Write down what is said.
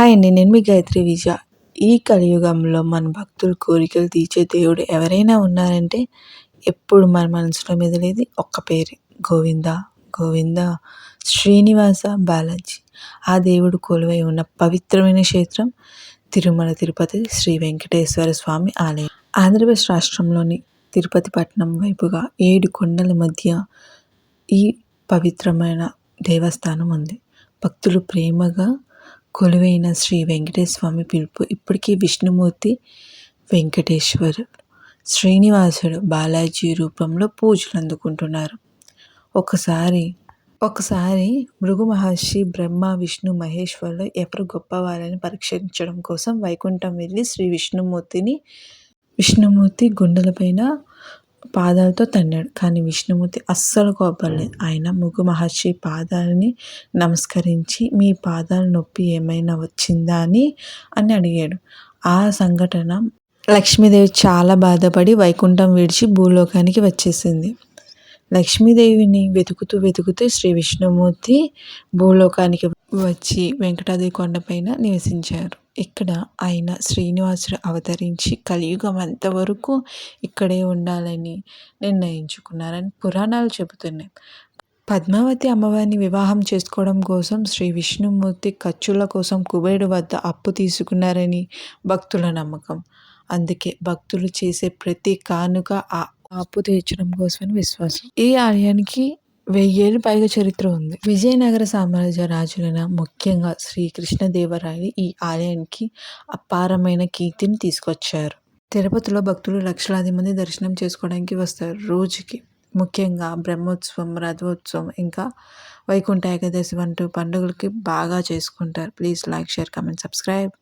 Hi అండి నేను మీ గాయత్రి విజయ. ఈ కలియుగంలో మన భక్తులు కోరికలు తీర్చే దేవుడు ఎవరైనా ఉన్నారంటే ఎప్పుడు మన మనసులో మెదిలేది ఒక్క పేరే గోవింద. గోవింద శ్రీనివాస బాలాజీ. ఆ దేవుడు కొలువై ఉన్న పవిత్రమైన క్షేత్రం తిరుమల తిరుపతి శ్రీ వెంకటేశ్వర స్వామి ఆలయం. ఆంధ్రప్రదేశ్ రాష్ట్రంలోని తిరుపతి పట్టణం వైపుగా ఏడు కొండల మధ్య ఈ పవిత్రమైన దేవస్థానం ఉంది. భక్తులు ప్రేమగా కొలువైన శ్రీ వెంకటేశ్వర స్వామి పిలుపు ఇప్పటికీ విష్ణుమూర్తి వెంకటేశ్వరు శ్రీనివాసుడు బాలాజీ రూపంలో పూజలు అందుకుంటున్నారు. ఒకసారి ఒకసారి భృగు మహర్షి బ్రహ్మ విష్ణు మహేశ్వరులు ఎవరు గొప్పవారని పరీక్షించడం కోసం వైకుంఠం వెళ్ళి శ్రీ విష్ణుమూర్తిని విష్ణుమూర్తి గుండెలపైన పాదాలతో తన్నాడు. కానీ విష్ణుమూర్తి అస్సలు కోపడలేదు ఆయన ముగు మహర్షి పాదాలని నమస్కరించి మీ పాదాల నొప్పి ఏమైనా వచ్చిందా అని అని అడిగాడు. ఆ సంఘటన లక్ష్మీదేవి చాలా బాధపడి వైకుంఠం విడిచి భూలోకానికి వచ్చేసింది. లక్ష్మీదేవిని వెతుకుతూ వెతుకుతూ శ్రీ విష్ణుమూర్తి భూలోకానికి వచ్చి వెంకటాద్రి కొండపైన నివసించారు. ఇక్కడ ఆయన శ్రీనివాసుడు అవతరించి కలియుగం అంతవరకు ఇక్కడే ఉండాలని నిర్ణయించుకున్నారని పురాణాలు చెబుతున్నాయి. పద్మావతి అమ్మవారిని వివాహం చేసుకోవడం కోసం శ్రీ విష్ణుమూర్తి ఖర్చుల కోసం కుబేరుడు వద్ద అప్పు తీసుకున్నారని భక్తుల నమ్మకం. అందుకే భక్తులు చేసే ప్రతి కానుక ఆ అప్పు తీర్చడం కోసమని విశ్వాసం. ఈ ఆలయానికి వెయ్యేళ్ళు పైగా చరిత్ర ఉంది. విజయనగర సామ్రాజ్య రాజులైన ముఖ్యంగా శ్రీకృష్ణదేవరాయలు ఈ ఆలయానికి అపారమైన కీర్తిని తీసుకొచ్చారు. తిరుపతిలో భక్తులు లక్షలాది మంది దర్శనం చేసుకోవడానికి వస్తారు. రోజుకి ముఖ్యంగా బ్రహ్మోత్సవం రథోత్సవం ఇంకా వైకుంఠ ఏకాదశి వంటి పండుగలకి బాగా చేసుకుంటారు. Please like share comment subscribe.